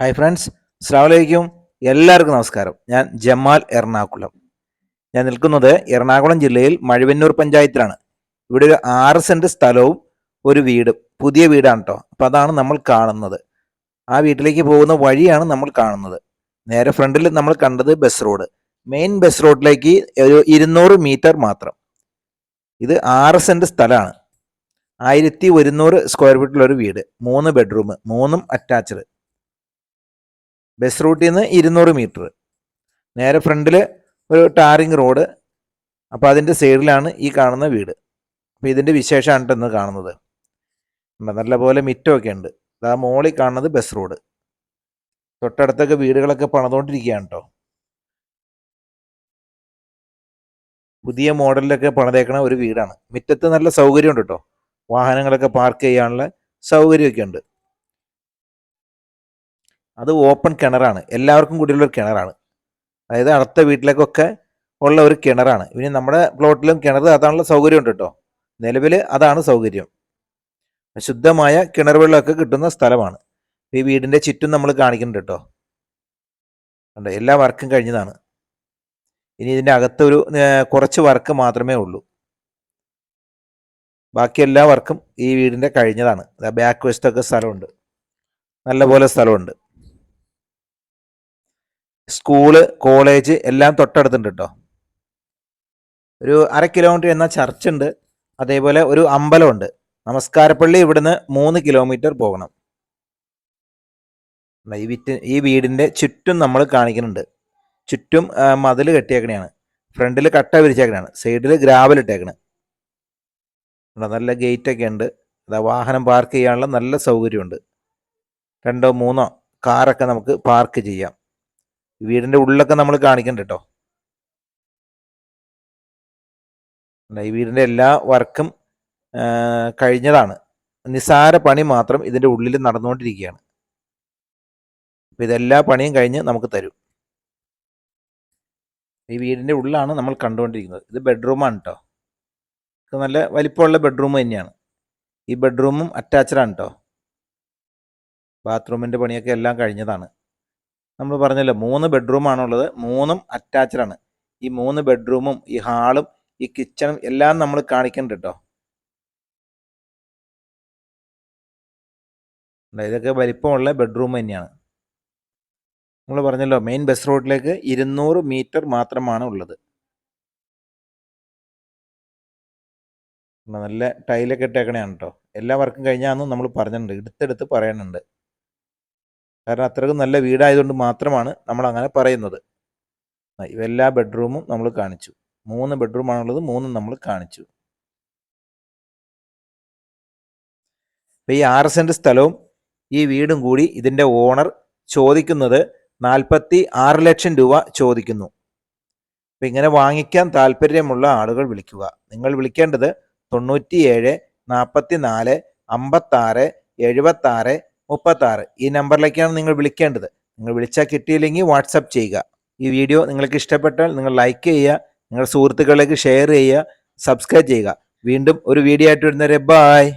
Hi friends സ്ലാമലൈക്കും എല്ലാവർക്കും നമസ്കാരം. ഞാൻ ജമാൽ എറണാകുളം. ഞാൻ നിൽക്കുന്നത് എറണാകുളം ജില്ലയിൽ മഴവന്നൂർ പഞ്ചായത്തിലാണ്. ഇവിടെ ഒരു ആറ് സെന്റ് സ്ഥലവും ഒരു വീടും പുതിയ വീടാണ് കേട്ടോ അപ്പോൾ അതാണ് നമ്മൾ കാണുന്നത്. ആ വീട്ടിലേക്ക് പോകുന്ന വഴിയാണ് നമ്മൾ കാണുന്നത്. നേരെ ഫ്രണ്ടിൽ നമ്മൾ കണ്ടത് ബസ് റോഡ്. മെയിൻ ബസ് റോഡിലേക്ക് ഒരു ഇരുന്നൂറ് മീറ്റർ മാത്രം. ഇത് ആറ് സെന്റ് സ്ഥലമാണ്. ആയിരത്തി ഒരുന്നൂറ് സ്ക്വയർ ഫീറ്റിലൊരു വീട്. മൂന്ന് ബെഡ്റൂം മൂന്നും അറ്റാച്ച്ഡ്. ബസ് റൂട്ടിൽ നിന്ന് ഇരുന്നൂറ് മീറ്റർ. നേരെ ഫ്രണ്ടിൽ ഒരു ടാറിങ് റോഡ്. അപ്പോൾ അതിന്റെ സൈഡിലാണ് ഈ കാണുന്ന വീട്. അപ്പോൾ ഇതിന്റെ വിശേഷമാണ് ഇന്ന് കാണുന്നത്. നല്ല നല്ലപോലെ മിറ്റമൊക്കെ ഉണ്ട്. അതാ മോളിൽ കാണുന്നത് ബസ് റോഡ്. തൊട്ടടുത്തൊക്കെ വീടുകളൊക്കെ പണിതുകൊണ്ടിരിക്കുകയാണ് കേട്ടോ പുതിയ മോഡലിലൊക്കെ പണിതേക്കണ ഒരു വീടാണ്. മുറ്റത്ത് നല്ല സൗകര്യമുണ്ട് കേട്ടോ വാഹനങ്ങളൊക്കെ പാർക്ക് ചെയ്യാനുള്ള സൗകര്യമൊക്കെ ഉണ്ട്. അത് ഓപ്പൺ കിണറാണ്. എല്ലാവർക്കും കൂടിയുള്ള ഒരു കിണറാണ്. അതായത് അടുത്ത വീട്ടിലേക്കൊക്കെ ഉള്ള ഒരു കിണറാണ്. ഇനി നമ്മുടെ പ്ലോട്ടിലും കിണർ അതാണുള്ള സൗകര്യം ഉണ്ട് കേട്ടോ. നിലവിൽ അതാണ് സൗകര്യം. ശുദ്ധമായ കിണർ വെള്ളമൊക്കെ കിട്ടുന്ന സ്ഥലമാണ്. ഈ വീടിന്റെ ചുറ്റും നമ്മൾ കാണിക്കുന്നുണ്ട് കേട്ടോ. ഉണ്ട് എല്ലാ വർക്കും കഴിഞ്ഞതാണ്. ഇനി ഇതിന്റെ അകത്തൊരു കുറച്ച് വർക്ക് മാത്രമേ ഉള്ളൂ. ബാക്കി എല്ലാ വർക്കും ഈ വീടിന്റെ കഴിഞ്ഞതാണ്. ബാക്ക് വശത്തൊക്കെ സ്ഥലമുണ്ട്. നല്ല പോലെ സ്ഥലമുണ്ട്. സ്കൂൾ കോളേജ് എല്ലാം തൊട്ടടുത്തുണ്ട് കേട്ടോ ഒരു അര കിലോമീറ്റർ എന്ന ചർച്ച് ഉണ്ട്. അതേപോലെ ഒരു അമ്പലമുണ്ട്. നമസ്കാരപ്പള്ളി ഇവിടുന്ന് മൂന്ന് കിലോമീറ്റർ പോകണം. ഈ വിറ്റ് ഈ വീടിന്റെ ചുറ്റും നമ്മൾ കാണിക്കുന്നുണ്ട്. ചുറ്റും മതിൽ കെട്ടിയേക്കണെയാണ്. ഫ്രണ്ടിൽ കട്ട വിരിച്ചേക്കണെയാണ്. സൈഡിൽ ഗ്രാവൽ ഇട്ടേക്കണ്. നല്ല ഗേറ്റ് ഒക്കെ ഉണ്ട്. അതാ വാഹനം പാർക്ക് ചെയ്യാനുള്ള നല്ല സൗകര്യമുണ്ട്. രണ്ടോ മൂന്നോ കാറൊക്കെ നമുക്ക് പാർക്ക് ചെയ്യാം. വീടിന്റെ ഉള്ളിലൊക്കെ നമ്മൾ കാണിക്കണ്ട കേട്ടോ ഈ വീടിന്റെ എല്ലാ വർക്കും കഴിഞ്ഞതാണ്. നിസാര പണി മാത്രം ഇതിന്റെ ഉള്ളിൽ നടന്നുകൊണ്ടിരിക്കുകയാണ്. അപ്പൊ ഇതെല്ലാ പണിയും കഴിഞ്ഞ് നമുക്ക് തരും. ഈ വീടിന്റെ ഉള്ളിലാണ് നമ്മൾ കണ്ടുകൊണ്ടിരിക്കുന്നത്. ഇത് ബെഡ്റൂമാണ് കേട്ടോ ഇത് നല്ല വലിപ്പമുള്ള ബെഡ്റൂം തന്നെയാണ്. ഈ ബെഡ്റൂമും അറ്റാച്ചഡാണ് കേട്ടോ ബാത്റൂമിന്റെ പണിയൊക്കെ എല്ലാം കഴിഞ്ഞതാണ്. നമ്മൾ പറഞ്ഞല്ലോ മൂന്ന് ബെഡ്റൂം ആണുള്ളത്. മൂന്നും അറ്റാച്ച്ഡ് ആണ്. ഈ മൂന്ന് ബെഡ്റൂമും ഈ ഹാളും ഈ കിച്ചണും എല്ലാം നമ്മൾ കാണിക്കുന്നുണ്ട് കേട്ടോ ഇതൊക്കെ വലിപ്പമുള്ള ബെഡ്റൂം തന്നെയാണ്. നമ്മൾ പറഞ്ഞല്ലോ മെയിൻ ബസ് റോഡിലേക്ക് ഇരുന്നൂറ് മീറ്റർ മാത്രമാണ് ഉള്ളത്. നല്ല ടൈലൊക്കെ ഇട്ടേക്കണയാണ് കേട്ടോ എല്ലാ വർക്കും കഴിഞ്ഞാന്നും നമ്മൾ പറഞ്ഞിട്ടുണ്ട് എടുത്തെടുത്ത് പറയാനുണ്ട് കാരണം അത്രയ്ക്കും നല്ല വീടായതുകൊണ്ട് മാത്രമാണ് നമ്മൾ അങ്ങനെ പറയുന്നത് ഇവെല്ലാ ബെഡ്റൂമും നമ്മൾ കാണിച്ചു. മൂന്ന് ബെഡ്റൂമാണുള്ളത് മൂന്നും നമ്മൾ കാണിച്ചു. അപ്പോൾ ഈ ആറ് സെന്റ് സ്ഥലവും ഈ വീടും കൂടി ഇതിന്റെ ഓണർ ചോദിക്കുന്നത് നാൽപ്പത്തി ആറ് ലക്ഷം രൂപ ചോദിക്കുന്നു. അപ്പം ഇങ്ങനെ വാങ്ങിക്കാൻ താല്പര്യമുള്ള ആളുകൾ വിളിക്കുക. നിങ്ങൾ വിളിക്കേണ്ടത് തൊണ്ണൂറ്റിയേഴ് നാൽപ്പത്തി നാല് അമ്പത്താറ് എഴുപത്താറ് മുപ്പത്താറ്. ഈ നമ്പറിലേക്കാണ് നിങ്ങൾ വിളിക്കേണ്ടത്. നിങ്ങൾ വിളിച്ചാൽ കിട്ടിയില്ലെങ്കിൽ വാട്സപ്പ് ചെയ്യുക. ഈ വീഡിയോ നിങ്ങൾക്ക് ഇഷ്ടപ്പെട്ടാൽ നിങ്ങൾ ലൈക്ക് ചെയ്യുക. നിങ്ങളുടെ സുഹൃത്തുക്കളിലേക്ക് ഷെയർ ചെയ്യുക. സബ്സ്ക്രൈബ് ചെയ്യുക. വീണ്ടും ഒരു വീഡിയോ ആയിട്ട് വരുന്നവരെ ബായ്.